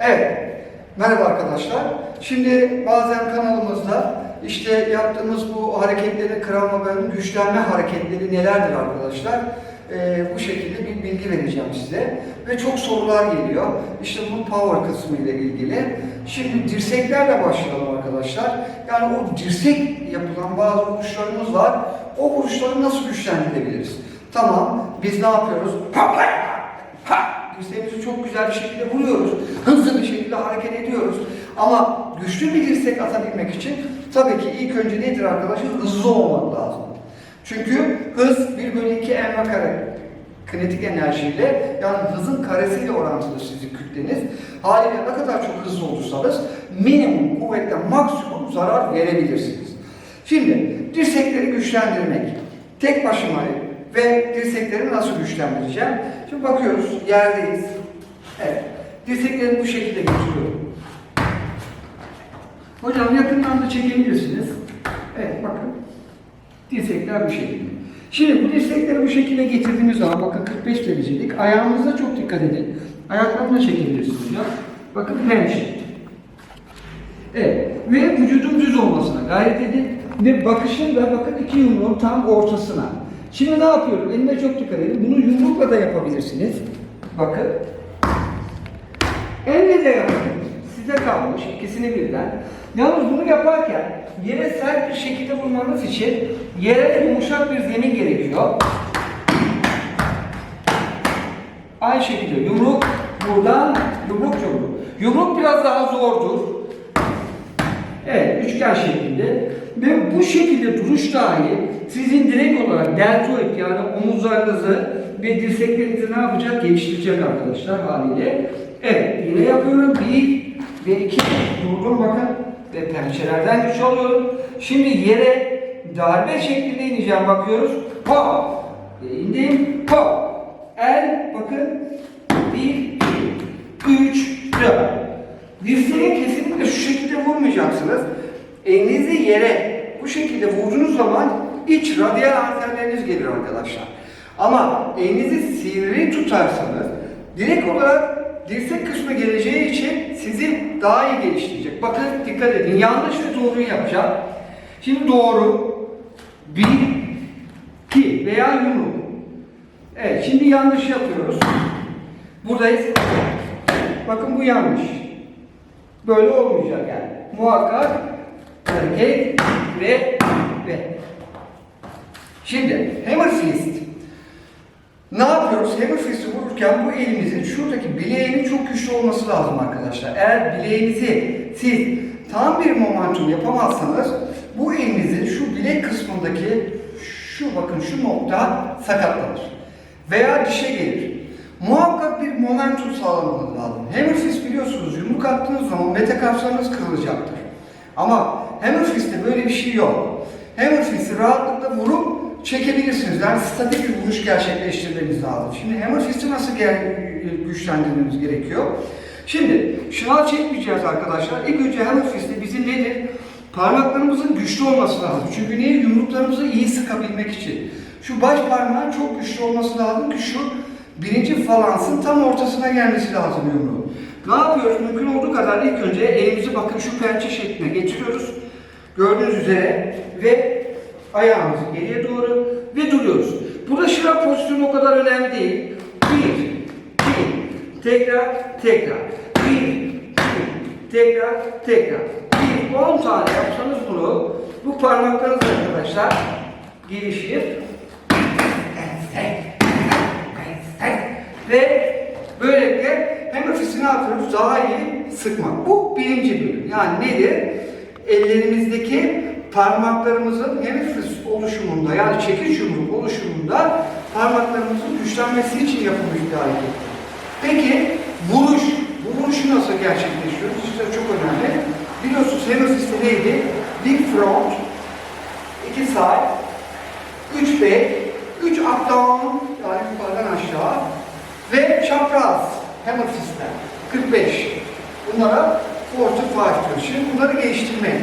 Evet, merhaba arkadaşlar. Şimdi bazen kanalımızda işte yaptığımız bu hareketleri, kırılma bölüm, güçlenme hareketleri nelerdir arkadaşlar? Ee, bu şekilde bir bilgi vereceğim size. Ve çok sorular geliyor. İşte bu power kısmı ile ilgili. Şimdi dirseklerle başlayalım arkadaşlar. Yani o dirsek yapılan bazı vuruşlarımız var. O vuruşları nasıl güçlendirebiliriz? Tamam, biz ne yapıyoruz? Dirseğimizi çok güzel bir şekilde vuruyoruz. Hızlı bir şekilde hareket ediyoruz. Ama güçlü bir dirsek atabilmek için tabii ki ilk önce nedir arkadaşlar? Hızlı olmak lazım. Çünkü hız 1 bölü 2 mv kare kinetik enerjiyle yani hızın karesiyle orantılı sizin kütleniz. Haliyle ne kadar çok hızlı olursanız minimum kuvvetle maksimum zarar verebilirsiniz. Şimdi dirsekleri güçlendirmek tek başıma ve dirsekleri nasıl güçlendireceğim? Şimdi bakıyoruz yerdeyiz. Evet. Dirsekleri bu şekilde getiriyorum. Hocam yakından da çekebilirsiniz. Evet bakın. Dirsekler bu şekilde. Şimdi bu dirsekleri bu şekilde getirdiğimiz zaman bakın 45 derecelik. Ayağınıza çok dikkat edin. Ayaklarını çekebilirsiniz hocam. Bakın pençe. Evet. Ve vücudun düz olmasına gayret edin. Ve bakışın da bakın iki yumruğun tam ortasına. Şimdi ne yapıyorum? Elime çok dikkat. Bunu yumrukla da yapabilirsiniz. Bakın. Elle de yapın. Size kalmış ikisini birden. Yalnız bunu yaparken yere sert bir şekilde vurmanız için yere yumuşak bir zemin gerekiyor. Aynı şekilde yumruk buradan yumruk yumruk. Yumruk biraz daha zordur. Evet, üçgen şeklinde. Ve bu şekilde duruş dahi sizin direkt olarak deltoid yani omuzlarınızı ve dirseklerinizi ne yapacak? Geliştirecek arkadaşlar haliyle. Evet, yine yapıyorum. Bir ve iki. Durdum bakın. Ve pençelerden güç alıyorum. Şimdi yere darbe şeklinde ineceğim. Bakıyoruz. Hop. Ve indim. Hop. El bakın. Bir, iki, üç, dört. Dirseğe kesinlikle şu şekilde vurmayacaksınız. Elinizi yere bu şekilde vurduğunuz zaman iç radyal arterleriniz gelir arkadaşlar. Ama elinizi sivri tutarsanız direkt olarak dirsek kısmı geleceği için sizi daha iyi geliştirecek. Bakın dikkat edin. Yanlış ve doğruyu yapacağım. Şimdi doğru. Bir, iki veya yumruk. Evet şimdi yanlış yapıyoruz. Buradayız. Bakın bu yanlış. Böyle olmayacak yani. Muhakkak hareket ve ve. Şimdi hammer fist. Ne yapıyoruz? Hammer fist'i vururken bu elimizin şuradaki bileğinin çok güçlü olması lazım arkadaşlar. Eğer bileğinizi siz tam bir momentum yapamazsanız bu elinizin şu bilek kısmındaki şu bakın şu nokta sakatlanır. Veya dişe gelir. Muhakkak bir momentum sağlamanız lazım. Hammer biliyorsunuz yumruk attığınız zaman metakarplarınız kırılacaktır. Ama hammer böyle bir şey yok. Hammer rahatlıkla vurup çekebilirsiniz. Yani statik bir vuruş gerçekleştirmeniz lazım. Şimdi hammer fist'i nasıl gel- güçlendirmemiz gerekiyor? Şimdi şınav çekmeyeceğiz arkadaşlar. İlk önce hammer bizim nedir? Parmaklarımızın güçlü olması lazım. Çünkü niye? Yumruklarımızı iyi sıkabilmek için. Şu baş parmağın çok güçlü olması lazım ki şu birinci falansın tam ortasına gelmesi lazım yumruğun. Ne yapıyoruz? Mümkün olduğu kadar ilk önce elimizi bakın şu pençe şekline getiriyoruz. Gördüğünüz üzere ve ayağımızı geriye doğru ve duruyoruz. Burada şınav pozisyonu o kadar önemli değil. Bir, iki, tekrar, tekrar. Bir, iki, tekrar, tekrar. Bir, on tane yapsanız bunu, bu parmaklarınız arkadaşlar gelişir. Ve böylelikle hem ofisi ne yapıyoruz? Daha iyi sıkmak. Bu birinci bölüm. Yani nedir? Ellerimizdeki parmaklarımızın hemifriz oluşumunda yani çekiç yumruk oluşumunda parmaklarımızın güçlenmesi için yapılmış bir hareket. Peki vuruş, vuruşu nasıl gerçekleştiriyoruz? İşte çok önemli. Biliyorsunuz hemifrizde neydi? Bir front, iki side, üç back, üç up down yani yukarıdan aşağı ve çapraz hammer fistler 45. Bunlara 45 diyoruz. Şimdi bunları geliştirmek.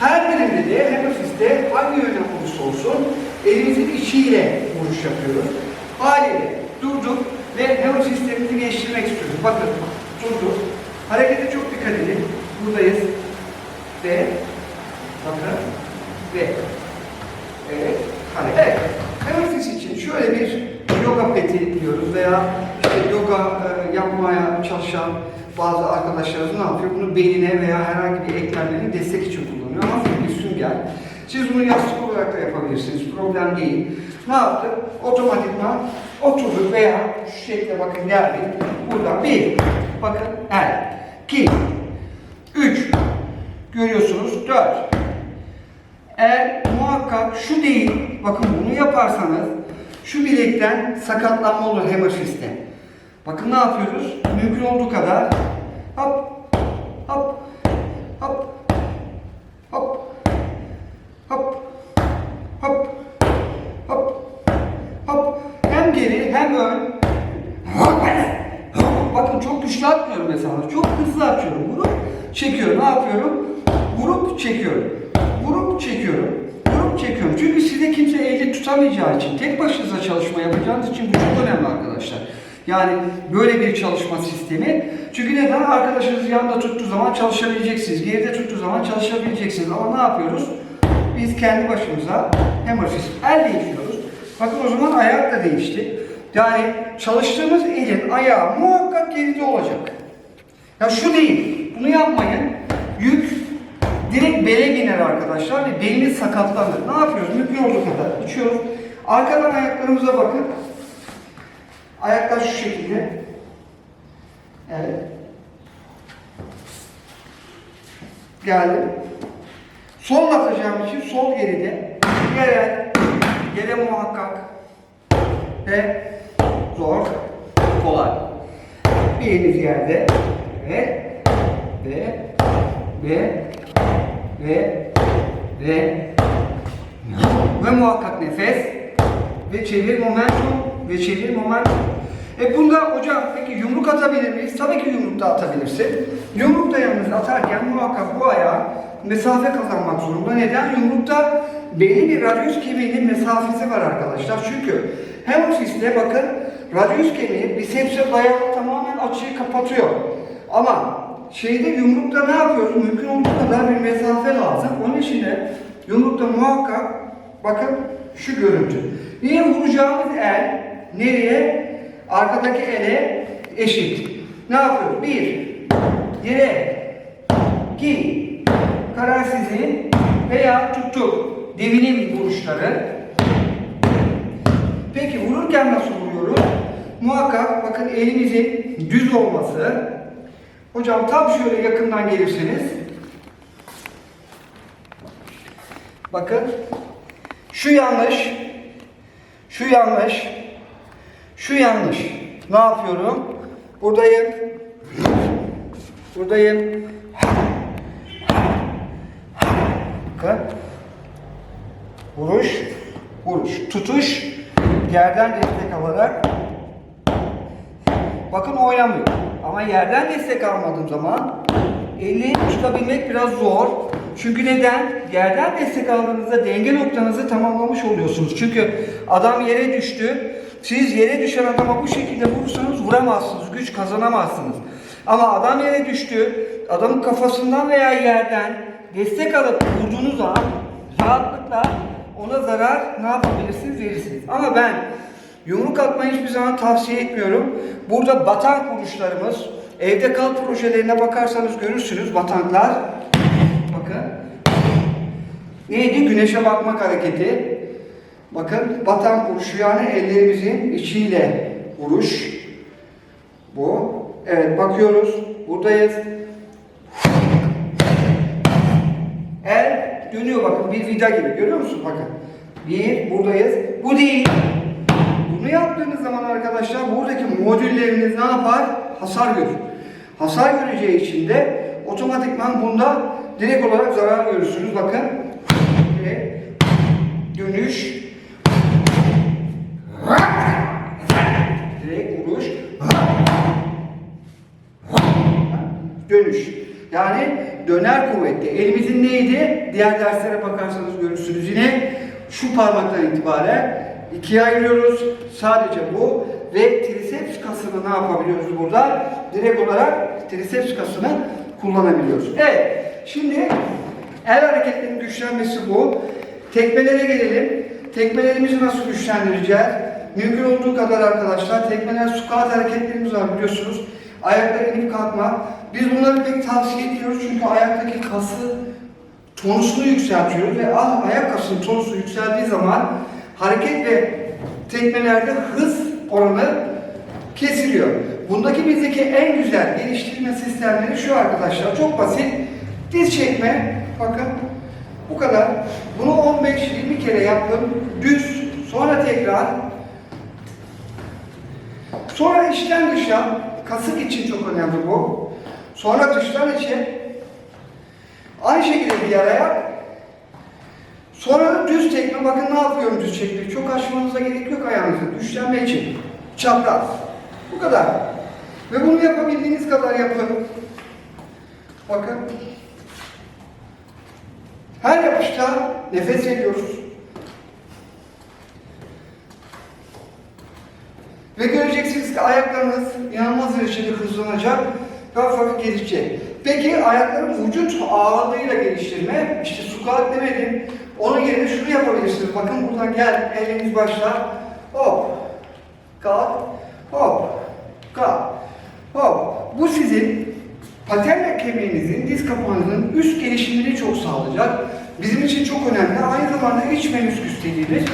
Her birinde de hammer fistte hangi yöne olursa olsun elimizin içiyle vuruş yapıyoruz. Haliyle durduk ve hammer fistlerimizi geliştirmek istiyoruz. Bakın durduk. Harekete çok dikkat edin. Buradayız. Ve bakın ve evet hareket. Evet. Teneffüs için şöyle bir yoga peti diyoruz veya işte yoga e, yapmaya çalışan bazı arkadaşlarımız ne yapıyor? Bunu beline veya herhangi bir eklemlerine destek için kullanıyor. Hafif bir sünger. Siz bunu yastık olarak da yapabilirsiniz. Problem değil. Ne yaptı? Otomatikman oturduk veya şu şekilde bakın geldik. Buradan bir, bakın el, iki, üç, görüyorsunuz dört. Eğer muhakkak şu değil, bakın bunu yaparsanız şu bilekten sakatlanma olur hemofiste. Bakın ne yapıyoruz? Mümkün olduğu kadar hop hop hop hop hop hop hop hop hem geri hem ön Bakın çok güçlü atmıyorum mesela. Çok hızlı atıyorum. Vurup çekiyorum. Ne yapıyorum? Vurup çekiyorum. Vurup çekiyorum. Vurup çekiyorum. Çünkü size kimse eli tutamayacağı için, tek başınıza çalışma yapacağınız için bu çok önemli arkadaşlar. Yani böyle bir çalışma sistemi. Çünkü neden? Arkadaşınız yanında tuttuğu zaman çalışabileceksiniz. Geride tuttuğu zaman çalışabileceksiniz. Ama ne yapıyoruz? Biz kendi başımıza hem hafif el değişiyoruz. Bakın o zaman ayak da değişti. Yani çalıştığımız elin ayağı muhakkak geride olacak. Ya şu değil, bunu yapmayın. Yük direkt bele biner arkadaşlar ve beliniz sakatlanır. Ne yapıyoruz? Mümkün olduğu kadar uçuyoruz. Arkadan ayaklarımıza bakın. Ayaklar şu şekilde. Evet. Geldim. Sol atacağım için sol geride. Yere, yere muhakkak. Ve zor, kolay. Biriniz yerde. Ve, ve, ve, ve, ve, ve muhakkak nefes. Ve çevir momentum, ve çevir momentum. E bunda hocam peki yumruk atabilir miyiz? Tabii ki yumruk da atabilirsin. Yumruk da yalnız atarken muhakkak bu ayağa mesafe kazanmak zorunda. Neden? Yumrukta belli bir radyus kemiğinin mesafesi var arkadaşlar. Çünkü hemofiste bakın radyus kemiği bisepse dayalı tamamen açıyı kapatıyor. Ama şeyde yumrukta ne yapıyoruz? Mümkün olduğu kadar bir mesafe lazım. Onun için de yumrukta muhakkak bakın şu görüntü. Niye vuracağımız el nereye? Arkadaki ele eşit. Ne yapıyoruz? Bir, yere, iki, karar sizin veya tuttuk. Devinim vuruşları. Peki vururken nasıl vuruyoruz? Muhakkak bakın elimizin düz olması. Hocam tam şöyle yakından gelirseniz. Bakın. Şu yanlış. Şu yanlış. Şu yanlış. Ne yapıyorum? Buradayım. Buradayım. Bakın. Vuruş. Vuruş. Tutuş. Yerden destek alarak. Bakın oynamıyor. Ama yerden destek almadığım zaman eli tutabilmek biraz zor. Çünkü neden? Yerden destek aldığınızda denge noktanızı tamamlamış oluyorsunuz. Çünkü adam yere düştü. Siz yere düşen adama bu şekilde vurursanız vuramazsınız. Güç kazanamazsınız. Ama adam yere düştü. Adamın kafasından veya yerden destek alıp vurduğunuz zaman rahatlıkla ona zarar ne yapabilirsiniz verirsiniz. Ama ben yumruk atmayı hiçbir zaman tavsiye etmiyorum. Burada batank vuruşlarımız, evde kal projelerine bakarsanız görürsünüz batanklar. Bakın. Neydi? Güneşe bakmak hareketi. Bakın batank vuruşu yani ellerimizin içiyle vuruş. Bu. Evet bakıyoruz. Buradayız. El dönüyor bakın bir vida gibi görüyor musun? Bakın. Bir buradayız. Bu değil. Bunu yaptığınız zaman arkadaşlar buradaki modülleriniz ne yapar? Hasar görür. Hasar göreceği için de otomatikman bunda direkt olarak zarar görürsünüz. Bakın. Dönüş. Yani döner kuvvetli. Elimizin neydi? Diğer derslere bakarsanız görürsünüz yine şu parmaktan itibaren ikiye ayırıyoruz. Sadece bu ve triceps kasını ne yapabiliyoruz burada? Direkt olarak triceps kasını kullanabiliyoruz. Evet. Şimdi el hareketlerinin güçlenmesi bu. Tekmelere gelelim. Tekmelerimizi nasıl güçlendireceğiz? Mümkün olduğu kadar arkadaşlar tekmeler squat hareketlerimiz var biliyorsunuz. Ayaklara inip kalkma. Biz bunları pek tavsiye etmiyoruz çünkü ayaktaki kası tonusunu yükseltiyor ve ah, ayak kasının tonusu yükseldiği zaman hareket ve tekmelerde hız oranı kesiliyor. Bundaki bizdeki en güzel geliştirme sistemleri şu arkadaşlar. Çok basit. Diz çekme. Bakın bu kadar. Bunu 15-20 kere yapın. Düz. Sonra tekrar. Sonra içten dışa. Kasık için çok önemli bu. Sonra dıştan içe. Aynı şekilde diğer ayak. Sonra düz tekme. Bakın ne yapıyorum düz çekmek. Çok açmanıza gerek yok ayağınızı. Güçlenme için. Çapraz. Bu kadar. Ve bunu yapabildiğiniz kadar yapın. Bakın. Her yapışta nefes veriyoruz. Ve göreceksiniz ki ayaklarınız inanılmaz derecede hızlanacak ve hafif gelişecek. Peki ayakların vücut ağırlığıyla geliştirme, işte squat demedim. Onun yerine şunu yapabilirsiniz. Bakın buradan gel, eliniz başlar. Hop, kalk, hop, kalk, hop. Bu sizin patella kemiğinizin, diz kapağınızın üst gelişimini çok sağlayacak. Bizim için çok önemli. Aynı zamanda iç menüsküs dediğimiz.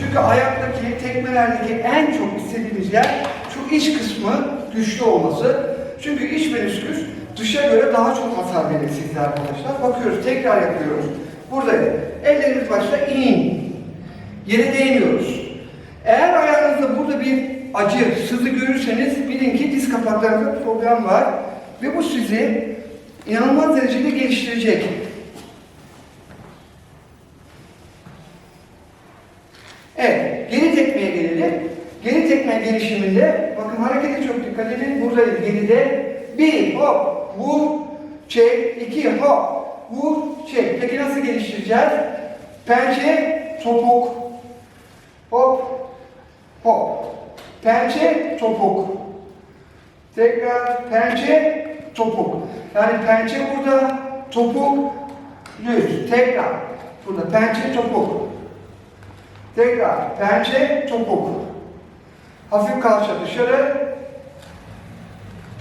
Çünkü ayaktaki, tekmelerdeki en çok istediğimiz yer iç kısmı güçlü olması. Çünkü iç menüsküs dışa göre daha çok hasar verir sizde arkadaşlar. Bakıyoruz, tekrar yapıyoruz. Buradayız. Ellerimiz başta in. Yere değmiyoruz. Eğer ayağınızda burada bir acı, sızı görürseniz bilin ki diz kapaklarında problem var. Ve bu sizi inanılmaz derecede geliştirecek. Evet, geri tekmeye gelelim. Geri tekme gelişiminde, harekete çok dikkat edin. Buradayız geride. Bir, hop, vur, çek. iki hop, vur, çek. Peki nasıl geliştireceğiz? Pençe, topuk. Hop, hop. Pençe, topuk. Tekrar pençe, topuk. Yani pençe burada, topuk, düz. Tekrar. Burada pençe, topuk. Tekrar pençe, topuk. Hafif kalça dışarı.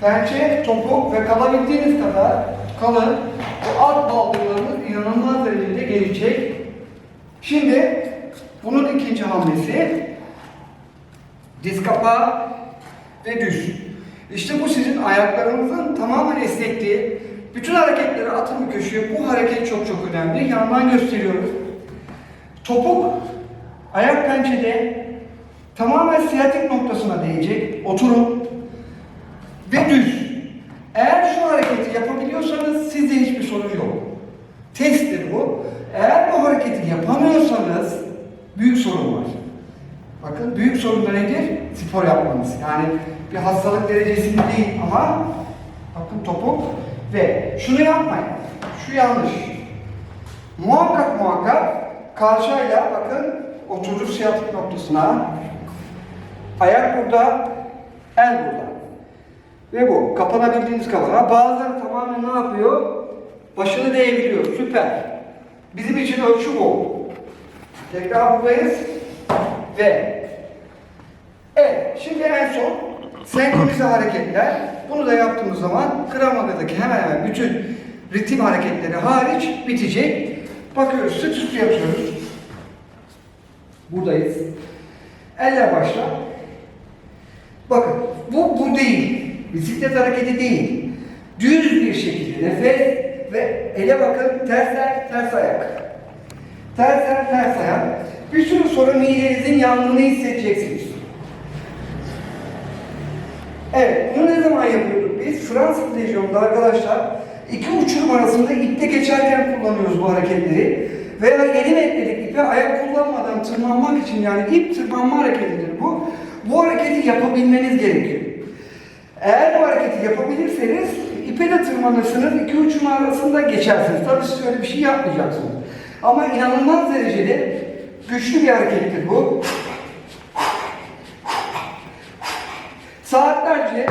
Pençe, topuk ve kalabildiğiniz kadar kalın. Bu alt baldırlarınız inanılmaz derecede gelecek. Şimdi bunun ikinci hamlesi diz kapağı ve düz. İşte bu sizin ayaklarınızın tamamen esnekliği. Bütün hareketleri atın bir köşeye. Bu hareket çok çok önemli. Yandan gösteriyoruz. Topuk ayak pençede tamamen siyatik noktasına değecek. Oturun. Ve düz. Eğer şu hareketi yapabiliyorsanız sizde hiçbir sorun yok. Testtir bu. Eğer bu hareketi yapamıyorsanız büyük sorun var. Bakın büyük sorun da nedir? Spor yapmanız. Yani bir hastalık derecesinde değil ama bakın topuk ve şunu yapmayın. Şu yanlış. Muhakkak muhakkak kalçayla bakın oturdu siyatik noktasına. Ayak burada, el burada. Ve bu. Kapanabildiğiniz kadar. Bazıları tamamen ne yapıyor? Başını değebiliyor. Süper. Bizim için ölçü bu. Tekrar buradayız. Ve Evet, şimdi en son senkronize hareketler. Bunu da yaptığımız zaman Kramaga'daki hemen hemen bütün ritim hareketleri hariç bitecek. Bakıyoruz, sırt yapıyoruz. Buradayız. Eller başla. Bakın, bu bu değil. Bisiklet hareketi değil. Düz bir şekilde nefes ve ele bakın ters el, ters ayak. Ters el, ters ayak. Bir süre sonra midenizin yandığını hissedeceksiniz. Evet, bunu ne zaman yapıyorduk biz? Fransız Lejyonu'nda arkadaşlar iki uçurum arasında ipte geçerken kullanıyoruz bu hareketleri. Veya yeni ekledik ipe ayak kullanmadan tırmanmak için yani ip tırmanma hareketidir bu. Bu hareketi yapabilmeniz gerekiyor. Eğer bu hareketi yapabilirseniz ipe de tırmanırsınız, iki uçun arasında geçersiniz. Tabii siz öyle bir şey yapmayacaksınız. Ama inanılmaz derecede güçlü bir harekettir bu. Saatlerce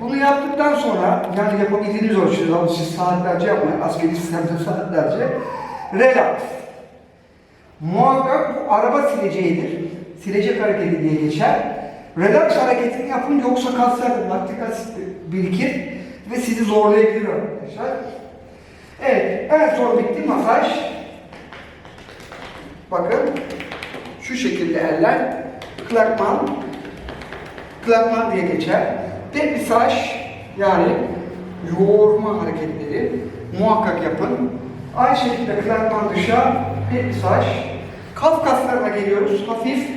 bunu yaptıktan sonra, yani yapabildiğiniz ölçüde, ama siz saatlerce yapmayın, askeri sistemde saatlerce, relax. Muhakkak bu araba sileceğidir. Silecek hareketi diye geçer. Relax hareketini yapın yoksa kaslarda laktik asit birikir ve sizi zorlayabilir arkadaşlar. Evet, en son bitti masaj. Bakın, şu şekilde eller, klakman, klakman diye geçer. Depisaj, yani yoğurma hareketleri muhakkak yapın. Aynı şekilde klakman dışa, depisaj. Kalf kaslarına geliyoruz. Hafif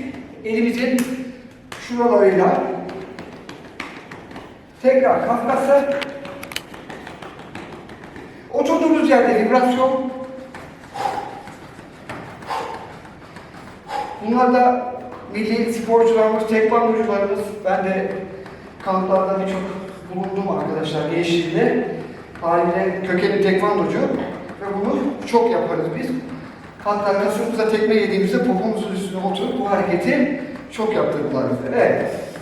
elimizin şuralarıyla tekrar kalf kası. Oturduğumuz yerde vibrasyon. Bunlar da milli sporcularımız, tekvandocularımız, ben de kamplarda birçok bulundum arkadaşlar gençliğimde. Haliyle kökenli tekvandocu ve bunu çok yaparız biz. Hatta kasımıza tekme yediğimizde popomuzun üstüne oturup bu hareketi çok yaptırdılar bize. Evet.